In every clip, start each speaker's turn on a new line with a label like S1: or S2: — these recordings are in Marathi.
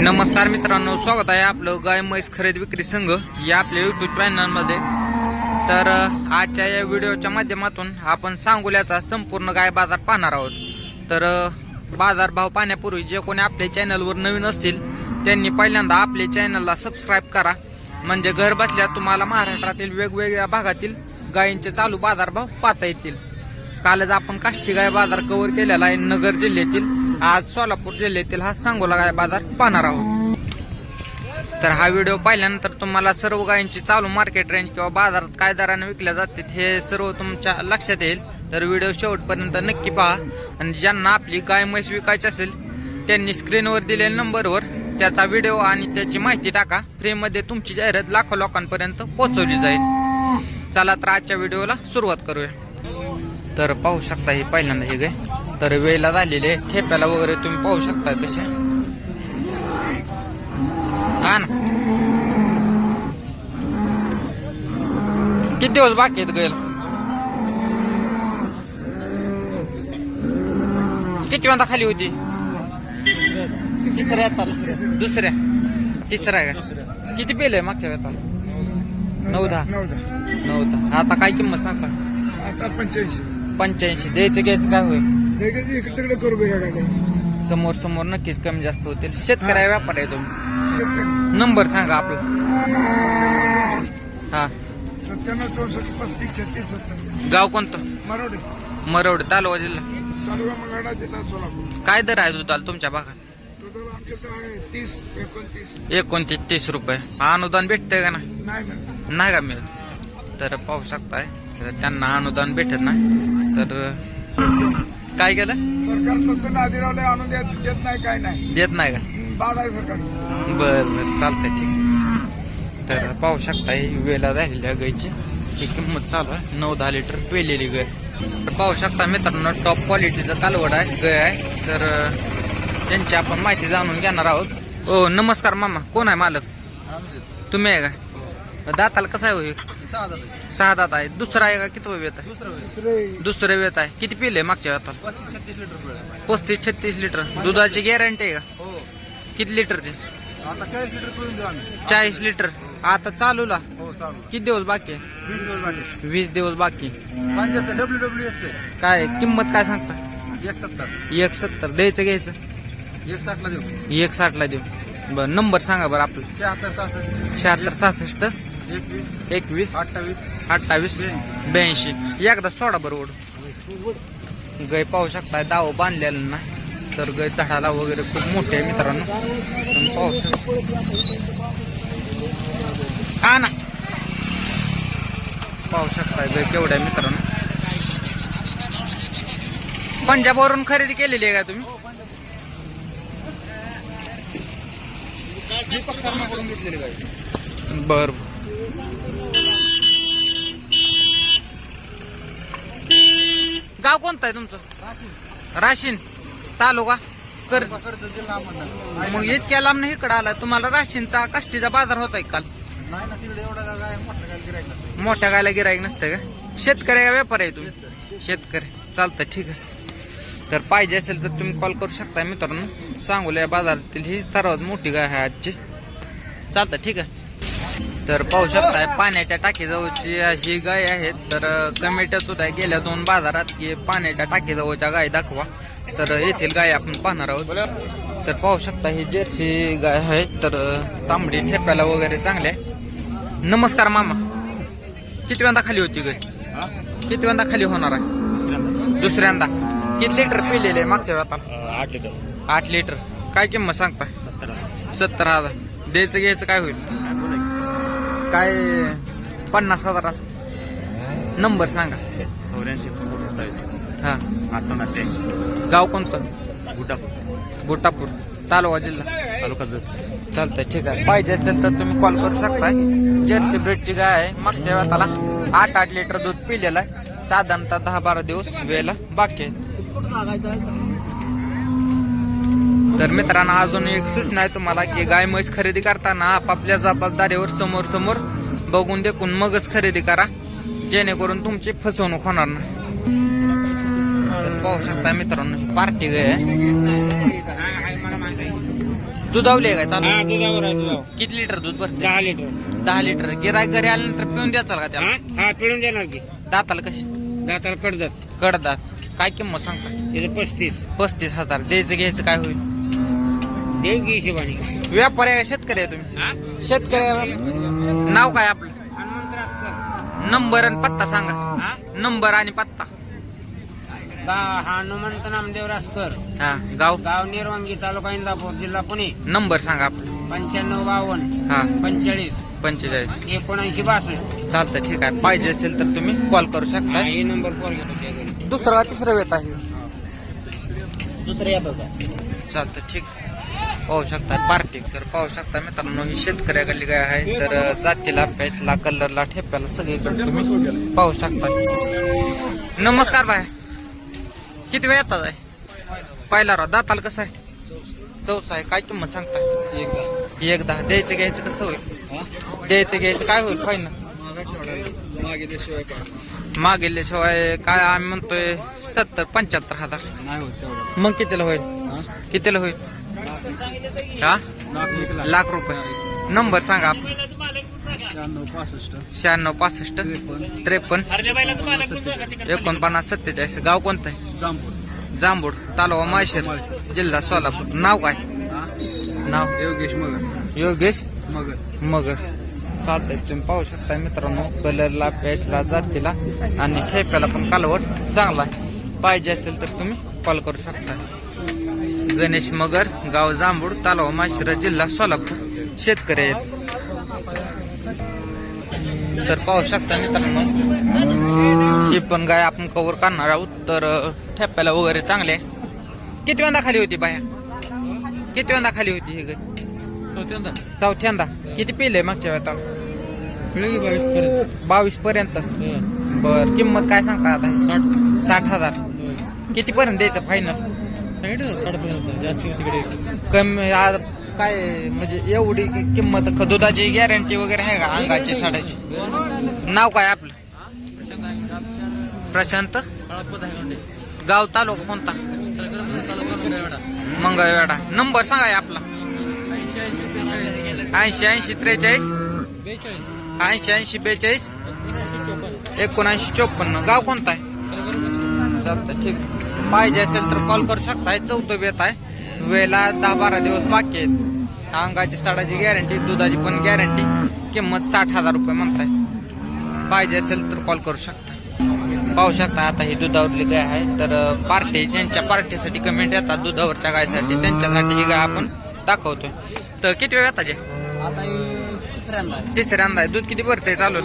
S1: नमस्कार मित्रांनो स्वागत आहे आपलं गाय म्हैस खरेदी विक्री संघ या आपल्या युट्यूब चॅनलमध्ये तर आजच्या या व्हिडिओच्या माध्यमातून आपण सांगोल्याचा संपूर्ण गाय बाजार पाहणार आहोत. तर बाजारभाव बाजार भाव पाहण्यापूर्वी जे कोणी आपल्या चॅनलवर नवीन असतील त्यांनी पहिल्यांदा आपल्या चॅनलला सबस्क्राईब करा. म्हणजे घर बसल्या तुम्हाला महाराष्ट्रातील वेगवेगळ्या भागातील गायींचे चालू बाजारभाव पाहता येतील. कालच आपण काष्टी गाय बाजार कव्हर केलेला आहे नगर जिल्ह्यातील आज सोलापूर जिल्ह्यातील हा सांगोला गाय बाजार पाहणार आहोत. तर हा व्हिडिओ पाहिल्यानंतर तुम्हाला सर्व गायींची चालू मार्केट रेंज किंवा बाजारात काय दराने विकल्या जाते हे सर्व तुमच्या लक्षात येईल. तर व्हिडिओ शेवटपर्यंत नक्की पहा. आणि ज्यांना आपली गाय म्हैस विकायची असेल त्यांनी स्क्रीनवर दिलेल्या नंबरवर त्याचा व्हिडिओ आणि त्याची माहिती टाका. फ्रीमध्ये तुमची जाहिरात लाखो लोकांपर्यंत पोहोचवली जाईल. चला तर आजच्या व्हिडिओला सुरुवात करूया. तर पाहू शकता हे पहिल्यांदा हे गाय. तर वेळेला झालेले ठेप्याला वगैरे तुम्ही पाहू शकता कसे हा ना. किती दिवस बाकी आहेत गायला किती वाजता खाली होती? तिसऱ्या दुसऱ्या. तिसऱ्या आहे का? किती पेल आहे मागच्या वेळाला? नऊ दहा.
S2: नऊ दहा.
S1: नऊ दहा. आता काय किंमत सांगता?
S2: आता पंच्याऐंशी.
S1: पंच्याऐंशी. द्यायचं घ्यायचं काय होईल?
S2: इकडे तिकडे करू
S1: समोर समोर नक्कीच कमी जास्त होतील. शेतकऱ्या व्यापार आहे तुम्ही.
S2: शेतकरी.
S1: नंबर सांगा आपला. हा.
S2: सत्त्याण्णव चौसष्ट पस्तीस छत्तीस सत्तर.
S1: गाव कोणतं?
S2: मराठी.
S1: मरवड तालुका जिल्हा.
S2: तालुका मंगळा जिल्हा सोलापूर.
S1: काय दर आहे दुधाला तुमच्या भागात?
S2: टोटल आमच्याकडे आहे तीस एकोणतीस.
S1: एकोणतीस तीस रुपये. अनुदान भेटतंय का नाही
S2: नाही ना.
S1: नाही का मिळत? तर पाहू शकताय. तर त्यांना अनुदान भेटत नाही. तर काय केलं?
S2: सरकार नुसतं नादिरावले आणून देत देत नाही काय नाही.
S1: देत नाही का?
S2: बाद आहे सरकार.
S1: बर बर चालतंय ठीक. तर पाहू शकता ही वेळेला झालेल्या गायची ही किंमत चालू आहे नऊ दहा लिटर पेलेली गाय. तर पाहू शकता मित्रांनो टॉप क्वालिटीचं कालवड आहे गाय आहे. तर त्यांची आपण माहिती जाणून घेणार आहोत. ओ नमस्कार मामा कोण आहे मालक? तुम्ही आहे का? दाताला कसं आहे हो हे? सहा दात आहे दुसरा आहे का? किती वेत आहे?
S2: दुसरे
S1: वेत आहे. किती पिले मागच्या
S2: लिटर
S1: पस्तीस छत्तीस लिटर. दुधाची गॅरंटी आहे का?
S2: हो.
S1: किती लिटरची?
S2: आता चाळीस लिटर करून देऊ आम्ही.
S1: चाळीस लिटर. आता चालूला?
S2: हो चालू.
S1: किती दिवस बाकी आहे?
S2: वीस दिवस बाकी
S1: वीस दिवस बाकी
S2: पंजाबचं डब्ल्यू डब्ल्यू एस
S1: काय किंमत काय सांगता?
S2: एक सत्तर
S1: एक सत्तर द्यायचं घ्यायचं?
S2: एक साठला देऊ.
S1: एक साठला देऊ. बर नंबर सांगा बरं आपलं.
S2: शहात्तर सहासष्ट.
S1: शहात्तर सहासष्ट.
S2: एकवीस.
S1: एकवीस
S2: अठ्ठावीस.
S1: अठ्ठावीस. ब्याऐंशी. एकदा सोडा बरं ओढ. गाय पाहू शकता दाव बांधलेलं ना. तर गाय दहाला वगैरे खूप मोठे आहे मित्रांनो. पाहू शकता हा ना. पाहू शकता गाय केवढ्या आहे मित्रांनो. पंजाबवरून खरेदी केलेली आहे का तुम्ही? बर. गाव कोणतं आहे तुमचं? राशीन. तालुका? कर.
S2: कर्ज
S1: मग इतक्या लांब नाही इकडं आला. तुम्हाला राशीनचा काष्टीचा बाजार होता काल?
S2: नसतं
S1: मोठ्या गायला गिरायक नसतं का? शेतकरी का व्यापार आहे तुम्ही? शेतकरी. चालतं ठीक आहे. तर पाहिजे असेल तर तुम्ही कॉल करू शकता मित्रांनो. सांगूला या बाजारातील ही सर्वात मोठी गाय आहे आजची. चालतं ठीक आहे. तर पाहू शकताय पाण्याच्या टाकीजवळची ही गाय आहे तर कमिट्या सुद्धा गेल्या दोन बाजारात की पाण्याच्या टाकीजवळच्या गाय दाखवा. तर येथील गाय आपण पाहणार आहोत. तर पाहू शकता ही जर्सी गाय आहे. तर तांबडी ठेप्याला वगैरे चांगले. नमस्कार मामा. किती वेळा खाली होती गाय? किती वेळा खाली होणार आहे? दुसऱ्यांदा. किती लिटर पिलेले मागच्या वेळा
S3: आठ लिटर.
S1: आठ लिटर. काय किंमत सांगता
S3: सत्तर
S1: हजार. द्यायचं घ्यायचं काय होईल? काय पन्नास हजारात? नंबर सांगा.
S3: चौऱ्याऐंशी सत्तावीस.
S1: हा.
S3: अठ्ठावन्न अठ्ठ्याऐंशी
S1: गाव कोणतं?
S3: गुटापूर
S1: गोटापूर तालुका जिल्हा?
S3: तालुका जत.
S1: चालतंय ठीक आहे. पाहिजे असेल तर तुम्ही कॉल करू शकताय. जर्सी ब्रेडची गाय आहे. मागच्या वेळाला आठ आठ लिटर दूध पिलेलं आहे. साधारणतः दहा बारा दिवस वेळेला बाकी आहे. तर मित्रांनो अजून एक सूचना आहे तुम्हाला की गाय म्हैस खरेदी करताना आपापल्या जबाबदारीवर समोर समोर बघून देखून मगच खरेदी करा जेणेकरून तुमची फसवणूक होणार नाही. पाहू शकता मित्रांनो ही पार्टी गाय आहे. काय चालू?
S4: हा
S1: किती लिटर दूध भरते?
S4: दहा लिटर.
S1: दहा लिटर. गिराय घरी आल्यानंतर पिऊन द्याचाल का त्याला?
S4: पिळून देणार की.
S1: दाताला कशी?
S4: दाताला कडदात.
S1: कडदात. काय किंमत सांगता?
S4: पस्तीस.
S1: पस्तीस हजार. द्यायचं घ्यायचं काय होईल?
S4: देव की हिशोबाने
S1: व्यापारी आहे शेतकरी आहे तुम्ही. शेतकरी नाव काय आपलं? नंबर आणि पत्ता सांगा.
S4: हा?
S1: नंबर आणि पत्ता.
S4: हनुमंत नामदेव रासकर.
S1: हा गाव?
S4: गाव निरवांगी तालुका इंदापूर जिल्हा पुणे.
S1: नंबर सांगा आपला.
S4: पंच्याण्णव बावन्न.
S1: हा.
S4: पंचेचाळीस.
S1: पंचेचाळीस.
S4: एकोणऐंशी बासष्ट.
S1: चालतं ठीक आहे. पाहिजे असेल तर तुम्ही कॉल करू शकता.
S4: हे नंबर पोर घेतो
S1: दुसरा तिसरा वेत आहे.
S4: दुसरं येत होता
S1: चालतं ठीक. पाहू शकता पार्टी तर पाहू शकता मित्रांनो ही शेतकऱ्याकडली गाय आहे. तर जातीला पॅचला कलरला ठेप्याला सगळीकडे तुम्ही पाहू शकता. नमस्कार बाय. किती वेळ येतात आहे? पहिला राव दाताल कसं आहे? चौसा आहे. काय किंमत सांगता? एकदा. द्यायचं घ्यायचं कसं होईल? द्यायचं घ्यायचं काय होईल? फायनल मागेल्याशिवाय काय आम्ही म्हणतोय सत्तर पंच्याहत्तर हजार. मग कितीला होईल? कितीला होईल? हा लाख रुपये. नंबर सांगा.
S4: शहाण्णव पासष्ट
S1: शहाण्णव पासष्ट त्रेपन्न. एकोणपन्नास सत्तेचाळीस. गाव कोणतं आहे?
S4: जांभूळ
S1: जांभूड. तालुका माळशेर. जिल्हा सोलापूर. नाव काय? नाव?
S4: योगेश मगर.
S1: योगेश
S4: मगर.
S1: मगर चालतंय. तुम्ही पाहू शकता मित्रांनो. कलरला पॅचला जातीला आणि ठेप्याला पण कालवट चांगला आहे. पाहिजे असेल तर तुम्ही कॉल करू शकता गणेश मगर गाव जांभूड तालुका माशिरा जिल्हा सोलापूर. शेतकरी आहेत. तर पाहू शकता मित्रांनो ही पण गाय आपण कवर करणार आहोत. तर ठेप्याला वगैरे चांगले. किती वेळा खाली होती बाया? किती वेळा खाली होती ही गाय?
S4: चौथ्यांदा.
S1: चौथ्यांदा. किती पिले मागच्या वेळा
S4: पिळगी बावीस पर्यंत.
S1: बावीस पर्यंत. बर किंमत काय सांगता आता?
S4: साठ.
S1: साठ हजार. किती पर्यंत द्यायचं फायनल
S4: सांगितलं जास्त तिकडे.
S1: कमी आ- काय म्हणजे एवढी किंमत ख- दुधाची गॅरंटी वगैरे आहे का? अंगाची साड्याची? नाव काय आपलं? प्रशांत. गाव तालुका कोणता? मंगळवेडा नंबर सांगा हे आपला. ऐंशी ऐंशी त्रेचाळीस. ऐंशी ऐंशी बेचाळीस. एकोणऐंशी चोपन्न. गाव कोणता आहे? चालतं ठीक. पाहिजे असेल तर कॉल करू शकताय. चौथं बेत आहे. वेळेला दहा बारा दिवस बाकी आहेत. अंगाची साडाची गॅरंटी दुधाची पण गॅरंटी किंमत साठ हजार रुपये म्हणताय. पाहिजे असेल तर कॉल करू शकता पाहू शकता आता ही दुधावरली गाय आहे. तर पार्टी ज्यांच्या पार्टीसाठी कमेंट येतात दुधावरच्या गायसाठी त्यांच्यासाठी ही गाय आपण दाखवतोय. तर किती वेळ येतात
S4: तिसऱ्यांदा
S1: आहे. दूध किती भरतंय चालू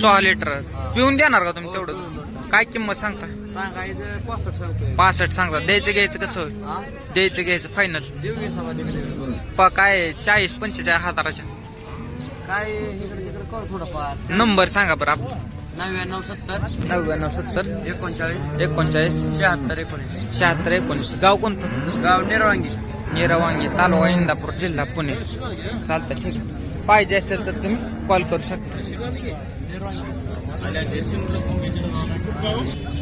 S4: सोळा लिटर.
S1: पिऊन देणार का तुम्ही तेवढं? काय किंमत सांगता?
S4: सांगायचं पासष्ट सांगतोय.
S1: पासष्ट सांगता. द्यायचं घ्यायचं कसं होईल?
S4: हा?
S1: द्यायचं घ्यायचं फायनल
S4: देऊ घे सभा तिकडे
S1: प काय चाळीस पंचेचाळीस हजाराच्या.
S4: काय इकडे तिकडे कर थोडंफार.
S1: नंबर सांगा बरं आपला
S4: नव्याण्णव सत्तर.
S1: नव्याण्णव सत्तर.
S4: एकोणचाळीस.
S1: एकोणचाळीस.
S4: शहात्तर एकोणीस
S1: शहात्तर एकोणीस गाव कोणतं?
S4: गाव निरवांगी.
S1: निरवांगी तालुका इंदापूर जिल्हा पुणे. चालतं ठीक आहे. पाहिजे असेल तर तुम्ही कॉल करू शकता. અને జెర్సీ ముగ్గురు పంపించడం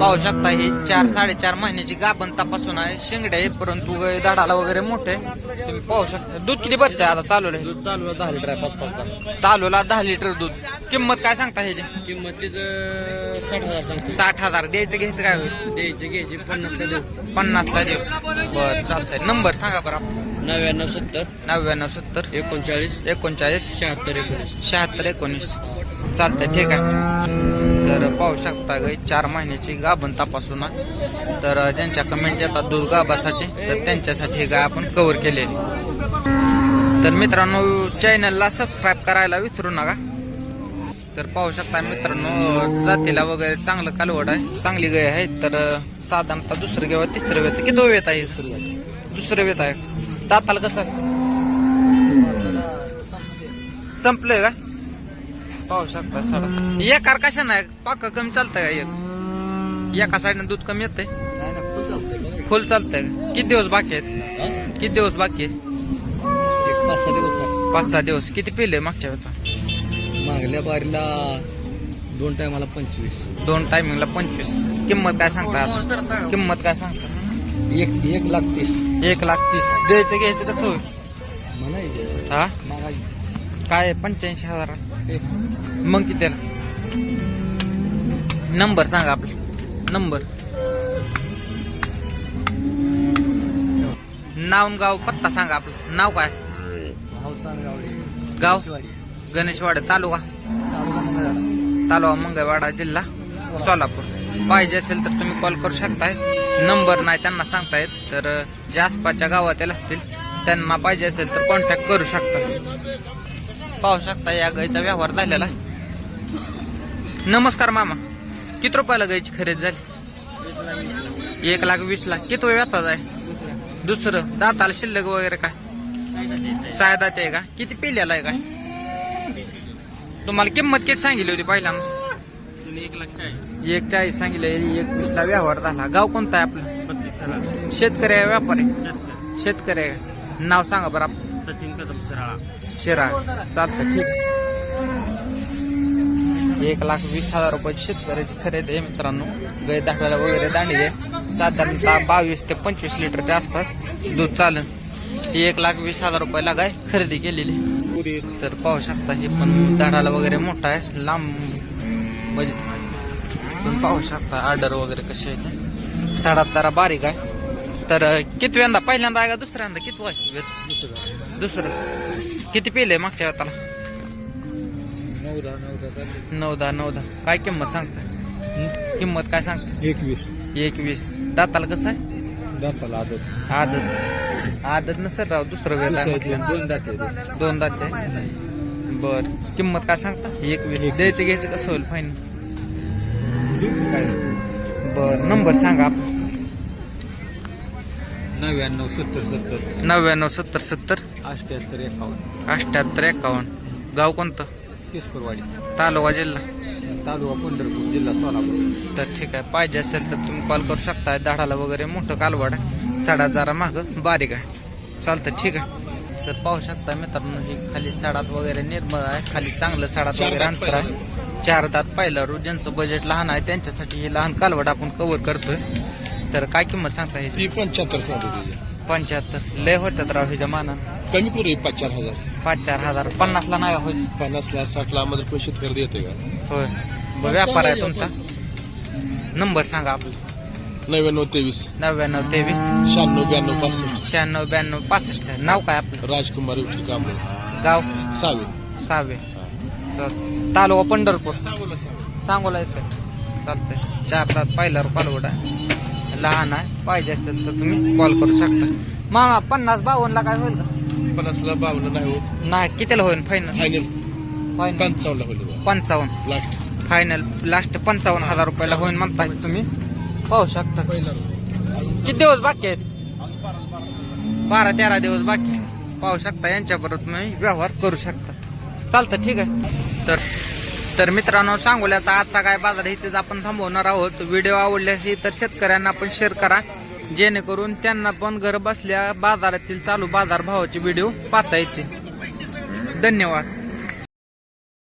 S1: पाहू शकता ही चार साडेचार महिन्याची गाभण तपासून आहे. शेंगडे आहे परंतु दाडाला वगैरे मोठे तुम्ही पाहू शकता. दूध किती भरते आता? चालू आहे.
S4: दूध चालू आहे दहा लिटर आहे पाच पाच
S1: चालूला दहा लिटर दूध. किंमत काय सांगता ह्याची
S4: किंमत तिचं साठ हजार सांगते
S1: साठ हजार. द्यायचं घ्यायचं काय होईल?
S4: द्यायची घ्यायची पन्नासला देऊ.
S1: पन्नासला देऊ. बर चालतंय. नंबर सांगा बरं. आपला.
S4: नव्याण्णव सत्तर.
S1: नव्याण्णव सत्तर.
S4: एकोणचाळीस.
S1: एकोणचाळीस.
S4: शहात्तर एकोणीस.
S1: शहात्तर एकोणीस. चालतंय ठीक आहे. तर पाहू शकता गाई चार महिन्याची गाभण तपासून. तर ज्यांच्या कमेंट येतात दूध गाभासाठी तर त्यांच्यासाठी गाय आपण कव्हर केलेली. तर मित्रांनो चॅनलला सबस्क्राईब करायला विसरू नका. तर पाहू शकता मित्रांनो जातीला वगैरे चांगलं कालवड आहे चांगली गाय आहे. तर साधारणतः दुसरं किंवा तिसरं वेत किती वेत आहे दुसरं वेत आहे. जाताल कसं? संपलंय का? पाहू शकता सडा. एक कार कशा नाही? पाक कमी चालतंय का एक? एका साईडनं दूध कमी येतंय. फुल चालतंय का? किती दिवस बाकी आहेत? किती दिवस बाकी
S4: एक पाच सहा दिवस
S1: पाच सहा दिवस. किती पिले मागच्या वेळेचा
S4: मागल्या बारीला दोन टायमाला पंचवीस.
S1: दोन टायमिंगला पंचवीस. किंमत काय सांगता? किंमत काय सांगता?
S4: एक एक लाख तीस.
S1: एक लाख तीस. द्यायचं घ्यायचं कसं होईल? हा? काय पंच्याऐंशी हजार मग किती नंबर सांगा आपला. नंबर. नाव गाव पत्ता सांगा आपलं. नाव काय? गाव? गणेशवाडा तालुका? तालुका मंगळवाडा जिल्हा सोलापूर. पाहिजे असेल तर तुम्ही कॉल करू शकताय. नंबर नाही त्यांना सांगतायत तर ज्या आसपासच्या गावातील असतील त्यांना पाहिजे असेल तर कॉन्टॅक्ट करू शकता. पाहू शकता या गायचा व्यवहार झालेला. आहे. नमस्कार मामा. किती रुपयाला गायची खरेदी झाली? एक लाख वीस लाख. किती व्यथा आहे? दुसरं दाताला शिल्लक वगैरे काय? सायदात आहे का? किती पिल्याला आहे काय? तुम्हाला किंमत किती सांगितली होती पहिल्यांदा?
S3: एक लाख चाळीस.
S1: एक चाळीस सांगितलं. एक वीसला व्यवहार झाला. गाव कोणता आहे आपलं? शेतकरी आहे व्यापारी? शेतकरी आहे. नाव सांगा बरं आपलं
S3: सचिन कदम शिराळा.
S1: शिराळा. चालतं ठीक. एक लाख वीस हजार रुपये शेतकऱ्याची खरेदी आहे मित्रांनो. गाय दाखवायला वगैरे दांडी आहे. साधारणतः बावीस ते पंचवीस लिटरच्या आसपास दूध चालन ही एक लाख वीस हजार रुपयाला गाय खरेदी केलेली. तर पाहू शकता हे पण दाढाला वगैरे मोठा आहे. लांब म्हणजे पण पाहू शकता ऑर्डर वगैरे कसे आहे ते साडात बारीक आहे. तर कितव्यांदा? पहिल्यांदा आहे का दुसऱ्यांदा? किती वाय दुसरं. किती पेले मागच्या
S4: नऊदा
S1: नऊ दहा नऊ दहा. काय किंमत सांगताय? किंमत काय सांगता
S4: एकवीस.
S1: एकवीस. दाताला कसं आहे?
S4: दाताला आदत.
S1: आदत. आदत नसेल राव दुसरं वेळ.
S4: दोन दाते
S1: दोन दात बर. किंमत काय सांगता एकवीस. द्यायचं घ्यायचं कसं होईल फाईन बर. नंबर सांगा आपला
S4: नव्याण्णव सत्तर सत्तर.
S1: नव्याण्णव सत्तर सत्तर.
S4: अठ्याहत्तर एकावन्न.
S1: अठ्याहत्तर एकावन्न. गाव कोणतं?
S4: किसकुरवाडी.
S1: तालुका जिल्हा.
S4: तालुका पंढरपूर जिल्हा सोलापूर.
S1: तर ठीक आहे पाहिजे असेल तर तुम्ही कॉल करू शकता झाडाला वगैरे मोठं कालवाड आहे. साडा जरा माग बारीक आहे. चालतं ठीक आहे. तर पाहू शकता मित्रांनो ही खाली साडात वगैरे निर्मळ आहे. खाली चांगलं साडात वगैरे अंतर आहे. चार दात पाहिलं ज्यांचं बजेट लहान आहे त्यांच्यासाठी हे लहान कालवड आपण कव्हर करतोय. तर काय किंमत सांगता ह्याची?
S5: ती पंच्याहत्तर सांगतो
S1: पंच्याहत्तर. लय होत्यात राव ह्याच्या मानानं
S5: कमी करू पाच चार हजार.
S1: पाच चार हजार. पन्नासला नाही होईल?
S5: पन्नासला साठला मध्ये पण शेतकरी देते का?
S1: होय. बरं, व्यापार आहे तुमचा. नंबर सांगा आपला.
S5: नव्याण्णव तेवीस.
S1: नव्याण्णव तेवीस.
S5: शहाण्णव ब्याण्णव पासष्ट.
S1: शहाण्णव ब्याण्णव पासष्ट. नाव काय आपलं?
S5: राजकुमार विठ्ठल कांबळे.
S1: गाव?
S5: सावे.
S1: सावे. चल. तालुका पंढरपूर. सांगोला येत चालतंय चार तास पहिल्यावर कालवड आहे लहान आहे पाहिजे असेल तर तुम्ही कॉल करू शकता. मामा पन्नास बावन्नला काय होईल का?
S5: पन्नासला बावन्न नाही हो.
S1: नाही कितीला होईल? फायनल
S5: फायनल
S1: फायनल
S5: पंचावन्नला होईल.
S1: पंचावन्न.
S5: लास्ट
S1: फायनल लास्ट पंचावन्न हजार रुपयाला होईल म्हणताय तुम्ही. पाहू शकता. किती दिवस बाकी आहेत? बारा तेरा दिवस बाकी. पाहू शकता यांच्याबरोबर तुम्ही व्यवहार करू शकता. चालतं ठीक आहे. तर तर मित्रांनो सांगोल्याचा आजचा काय बाजार इथेच आपण थांबवणार आहोत. व्हिडिओ आवडल्यास तर शेतकऱ्यांना पण शेअर करा. जेणेकरून त्यांना पण घर बसल्या बाजारातील चालू बाजार भावाचे व्हिडिओ पाहता येतील. धन्यवाद.